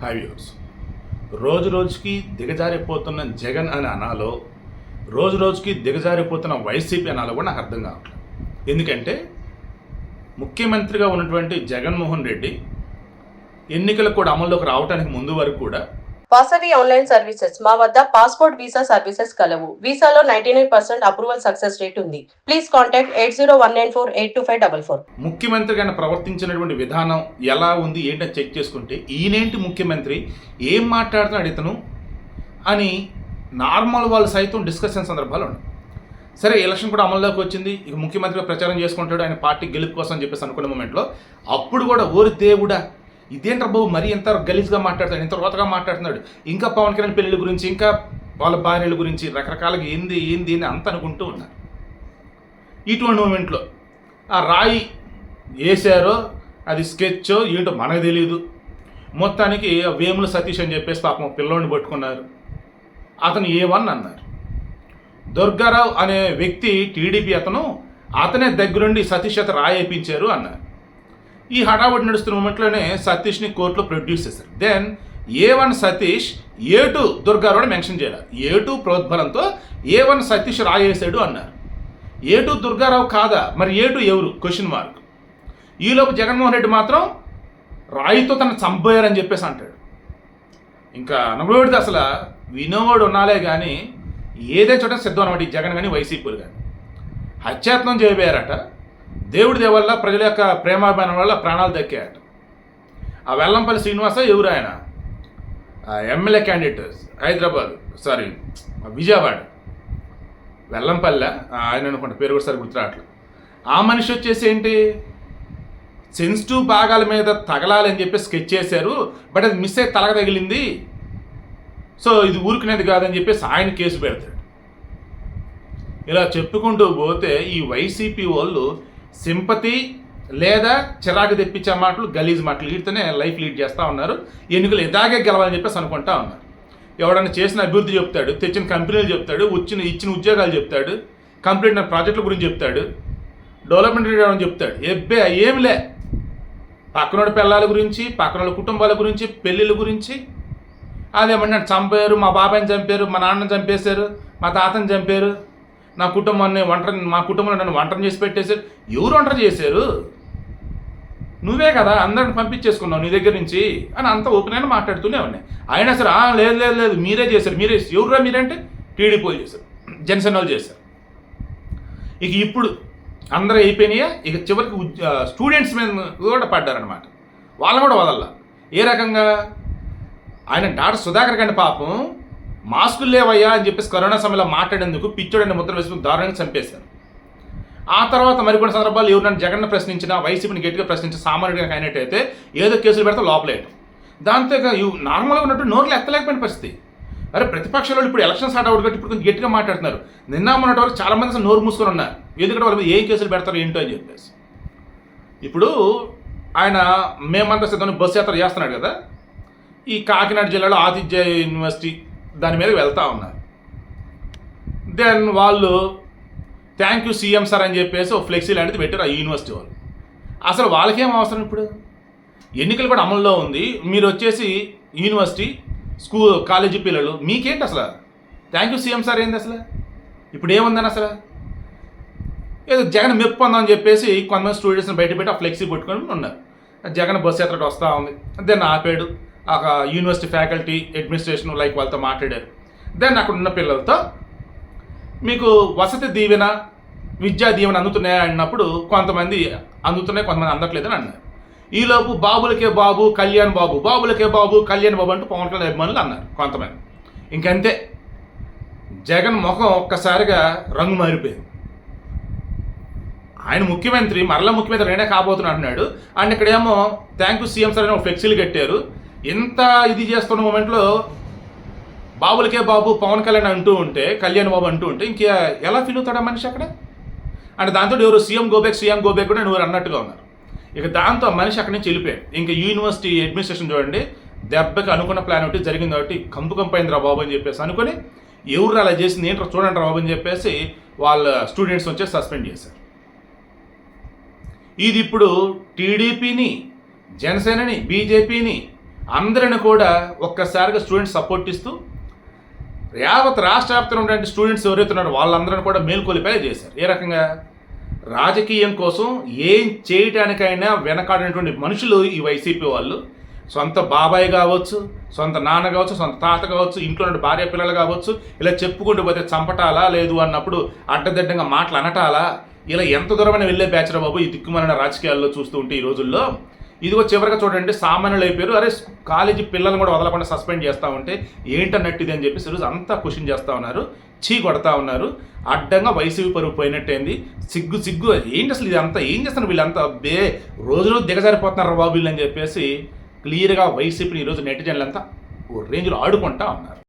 Hi viewers రోజు రోజుకి దిగజారిపోతున్న జగన్ అని అనాలో రోజు రోజుకి దిగజారిపోతున్న వైసీపీ అనాలో కూడా నాకు అర్థం కావట్లేదు. ఎందుకంటే ముఖ్యమంత్రిగా ఉన్నటువంటి జగన్మోహన్ రెడ్డి ఎన్నికలకు కూడా అమల్లోకి రావడానికి ముందు వరకు కూడా వాసవి ఆన్లైన్ సర్వీసెస్. మా వద్ద పాస్పోర్ట్ వీసా సర్వీసెస్ కలవు. వీసాలో ninety nine percent approval success rate ఉంది. Please contact eight zero one nine four eight two five double four. ముఖ్యమంత్రి గారిని ప్రవర్తించినటువంటి విధానం ఎలా ఉంది ఏంటని చెక్ చేసుకుంటే ఈయనేంటి ముఖ్యమంత్రి? ఏం మాట్లాడుతున్నాడు ఇతను? అని నార్మల్ వాళ్ళు సైతం డిస్కషన్ సందర్భాలు ఉన్నాయి. సరే ఎలక్షన్ కూడా అమల్లోకి వచ్చింది. ఇక ముఖ్యమంత్రిగా ప్రచారం చేసుకుంటాడు. ఆయన పార్టీ గెలుపు కోసం చెప్పేసి అనుకున్న మూమెంట్లో అప్పుడు కూడా ఓరి దేవుడా ఇదేంట్రా బాబు? మరీ ఎంత గలీజ్గా మాట్లాడుతాడు ఎంత రోతగా మాట్లాడుతున్నాడు? ఇంకా పవన్ కళ్యాణ్ పెళ్ళిళ్ళ గురించి ఇంకా వాళ్ళ భార్యల గురించి రకరకాలుగా ఏంది ఏంది అని అంత అనుకుంటూ ఉన్నారు. ఇటువంటి మూమెంట్లో ఆ రాయి వేసారో అది స్కెచ్చో ఏంటో మనకు తెలియదు మొత్తానికి వేముల సతీష్ అని చెప్పేసి పాపం పిల్లోడిని పట్టుకున్నారు. అతను ఏ వన్ అన్నారు. దుర్గారావు అనే వ్యక్తి టీడీపీ అతను అతనే దగ్గరుండి సతీష్ అతను రాయేపించారు అన్నారు. ఈ హడావుడి నడుస్తున్న మూమెంట్లోనే సతీష్ని కోర్టులో ప్రొడ్యూస్ చేశారు. Then A one Satish A two దుర్గారావుని mention చేయాలి. ఏ టూ ప్రోద్బలంతో ఏ వన్ సతీష్ రాయేశాడు అన్నారు. ఏ టూ దుర్గారావు కాదా? మరి ఏ టూ ఎవరు? క్వశ్చన్ మార్క్ ఈలోపు జగన్మోహన్ రెడ్డి మాత్రం రాయితో తను చంపేయారని చెప్పేసి అంటాడు. ఇంకా అనబడితే అసలు వినోవాడు ఉన్నాలే కానీ ఏదే చోట సిద్ధం అనమాట ఈ జగన్ కానీ వైసీపీలు కానీ హత్యాత్నం చేయబోయారట. దేవుడి వల్ల ప్రజల యొక్క ప్రేమాభిమానం వల్ల ప్రాణాలు దక్కాయట. ఆ వెల్లంపల్లి శ్రీనివాస ఎవరు ఆయన? MLA candidate Hyderabad sorry Vijayawada. Vellampalle ఆయన అనుకుంటే పేరు కూడా సరి గుర్తురావట్లేదు ఆ మనిషి వచ్చేసి ఏంటి? సెన్సిటివ్ భాగాల మీద తగలాలని చెప్పి స్కెచ్ చేశారు బట్ అది మిస్ అయ్యి తలగ తగిలింది. సో ఇది ఊరుకునేది కాదని చెప్పేసి ఆయన కేసు పెడతాడు. ఇలా చెప్పుకుంటూ పోతే ఈ వైసీపీ వాళ్ళు సింపతి లేదా చిరాకు తెప్పించే మాటలు గలీజ్ మాటలు వీటితోనే లైఫ్ లీడ్ చేస్తూ ఉన్నారు. ఎన్నికలు ఇదాగే గెలవాలని చెప్పేసి అనుకుంటా ఉన్నారు. ఎవడన్నా చేసిన అభివృద్ధి చెప్తాడు తెచ్చిన కంపెనీలు చెప్తాడు వచ్చిన ఇచ్చిన ఉద్యోగాలు చెప్తాడు కంప్లీట్ అయిన ప్రాజెక్టుల గురించి చెప్తాడు డెవలప్మెంట్ అని చెప్తాడు. ఎబ్బే ఏమిలే? పక్కనోడి పిల్లల గురించి పక్కనోడి కుటుంబాల గురించి పెళ్ళిళ్ళ గురించి. అదేమన్నా చంపారు మా బాబాయిని చంపారు మా నాన్నని చంపేశారు మా తాతని చంపారు. నా కుటుంబాన్ని వంట మా కుటుంబంలో నన్ను వంటని చేసి పెట్టేశారు. ఎవరు వంట చేశారు? నువ్వే కదా అందరిని పంపించేసుకున్నావు నీ దగ్గర నుంచి అని అంత ఓపెన్ అయినా మాట్లాడుతూనే ఉన్నాయి. అయినా సరే లేదు లేదు లేదు మీరే చేశారు మీరే ఎవరురా మీరంటే? టీడీపీ వాళ్ళు చేశారు జనసేన వాళ్ళు చేశారు. ఇక ఇప్పుడు అందరూ అయిపోయినాయా? ఇక చివరికి స్టూడెంట్స్ మీద కూడా పడ్డారనమాట వాళ్ళని కూడా వదల ఏ రకంగా? ఆయన డాక్టర్ సుధాకర్ గారి పాపం మాస్కులు లేవయ్యా అని చెప్పేసి కరోనా సమయంలో మాట్లాడేందుకు పిచ్చోడని ముద్ర వేసుకుని దారుణంగా చంపేశారు. ఆ తర్వాత మరికొన్ని సందర్భాలు ఎవరైనా జగన్ ప్రశ్నించినా వైసీపీని గట్టిగా ప్రశ్నించి సామాన్యుడిగా అయినట్టయితే ఏదో కేసులు పెడితే లోపలేయటం. దాంతో నార్మల్గా ఉన్నట్టు నోట్లు ఎత్తలేకపోయిన పరిస్థితి. అరే ప్రతిపక్షాలు ఇప్పుడు ఎలక్షన్ స్టార్ట్ అవ్వడం ఇప్పుడు కొంచెం గట్టిగా మాట్లాడుతున్నారు. నిన్న మొన్నటి వరకు చాలా మంది అసలు నోరు మూసుకొని ఉన్నారు. ఎందుకంటే వాళ్ళ మీద ఏ కేసులు పెడతారు ఏంటో అని చెప్పేసి. ఇప్పుడు ఆయన మేమంతా సిద్ధం బస్సు యాత్ర చేస్తున్నాడు కదా. ఈ కాకినాడ జిల్లాలో ఆతిథ్య యూనివర్సిటీ దాని మీద వెళ్తా ఉన్నారు దెన్ వాళ్ళు థ్యాంక్ యూ సీఎం సార్ అని చెప్పేసి ఒక ఫ్లెక్సీ లాంటిది పెట్టారు ఆ యూనివర్సిటీ వాళ్ళు. అసలు వాళ్ళకేం అవసరం ఇప్పుడు? ఎన్నికలు కూడా అమల్లో ఉంది. మీరు వచ్చేసి యూనివర్సిటీ స్కూల్ కాలేజీ పిల్లలు మీకేంటి అసలు? థ్యాంక్ యూ సీఎం సార్ ఏంది అసలు? ఇప్పుడు ఏముందని అసలు? ఏదో జగన్ మెప్పు అని చెప్పేసి కొంతమంది స్టూడెంట్స్ని బయట పెట్టి ఆ ఫ్లెక్సీ పెట్టుకొని ఉన్నారు. జగన్ బస్సు యాత్ర వస్తూ ఉంది. దాన్ని ఆపాడు. యూనివర్సిటీ ఫ్యాకల్టీ అడ్మినిస్ట్రేషన్ లైక్ వాళ్ళతో మాట్లాడారు. దెన్ అక్కడ ఉన్న పిల్లలతో మీకు వసతి దీవెన విద్యా దీవెన అందుతున్నాయా అన్నప్పుడు కొంతమంది అందుతున్నాయి కొంతమంది అందట్లేదని అన్నారు. ఈలోపు బాబులకే బాబు కళ్యాణ్ బాబు బాబులకే బాబు కళ్యాణ్ బాబు అంటూ పవన్ కళ్యాణ్ అభిమానులు అన్నారు కొంతమంది. ఇంకంతే. జగన్ ముఖం ఒక్కసారిగా రంగు మారిపోయింది. ఆయన ముఖ్యమంత్రి మరలా ముఖ్యమంత్రి నేనే కాబోతున్నా అంటున్నాడు అండ్ ఇక్కడేమో థ్యాంక్ యూ సీఎం సార్ అని ఒక ఫ్లెక్సీలు కట్టారు. ఇంత ఇది చేస్తున్న మూమెంట్లో బాబులకే బాబు పవన్ కళ్యాణ్ అంటూ ఉంటే కళ్యాణ్ బాబు అంటూ ఉంటే ఇంకే ఎలా ఫీల్ అవుతాడా మనిషి అక్కడ? అంటే దాంతో ఎవరు సీఎం గోబెక్ సీఎం గోబెక్ కూడా నువ్వు అన్నట్టుగా ఉన్నారు. ఇక దాంతో మనిషి అక్కడి నుంచి వెళ్ళిపోయాడు. ఇంకా యూనివర్సిటీ అడ్మినిస్ట్రేషన్ చూడండి దెబ్బకి అనుకున్న ప్లాన్ ఒకటి జరిగింది కాబట్టి కంపు కంపైంది రా బాబు అని చెప్పేసి అనుకొని ఎవరు అలా చేసింది ఏంటో చూడండి రా బాబు అని చెప్పేసి వాళ్ళ స్టూడెంట్స్ వచ్చి సస్పెండ్ చేశారు. ఇది ఇప్పుడు టీడీపీని జనసేనని బీజేపీని అందరిని కూడా ఒక్కసారిగా స్టూడెంట్స్ సపోర్ట్ ఇస్తూ యావత్ రాష్ట్ర వ్యాప్తంగా ఉన్నటువంటి స్టూడెంట్స్ ఎవరైతే ఉన్నారో వాళ్ళందరిని కూడా మేల్కొలిపేలా చేశారు. ఏ రకంగా? రాజకీయం కోసం ఏం చేయటానికైనా వెనకాడినటువంటి మనుషులు ఈ వైసీపీ వాళ్ళు. సొంత బాబాయ్ కావచ్చు సొంత నాన్న కావచ్చు సొంత తాత కావచ్చు ఇంట్లో ఉన్న భార్య పిల్లలు కావచ్చు ఇలా చెప్పుకుంటూ పోతే చంపటాలా లేదు అన్నప్పుడు అడ్డదిడ్డంగా మాటలు అనటాలా? ఇలా ఎంత దూరమైన వెళ్ళే బ్యాచ్ బాబు ఈ దిక్కుమాలిన రాజకీయాల్లో చూస్తూ ఉంటే ఈ రోజుల్లో. ఇదిగో చివరిగా చూడండి సామాన్యులు అయిపోయారు. అరే కాలేజీ పిల్లల్ని కూడా వదలకుండా సస్పెండ్ చేస్తూ ఉంటే ఏంటన్నట్టు అని చెప్పేసి రోజు అంతా క్వశ్చన్ చేస్తూ ఉన్నారు చీ కొడతా ఉన్నారు. అడ్డంగా వైసీపీ పరుగు పోయినట్టయింది సిగ్గు సిగ్గు. ఏంటి అసలు ఇది అంతా ఏం చేస్తున్నారు వీళ్ళంతా? బే రోజు దిగజారిపోతున్నారు బాబు వీళ్ళని అని చెప్పేసి క్లియర్గా వైసీపీని ఈరోజు నెటిజన్లంతా ఓ రేంజ్లో ఆడుకుంటా ఉన్నారు.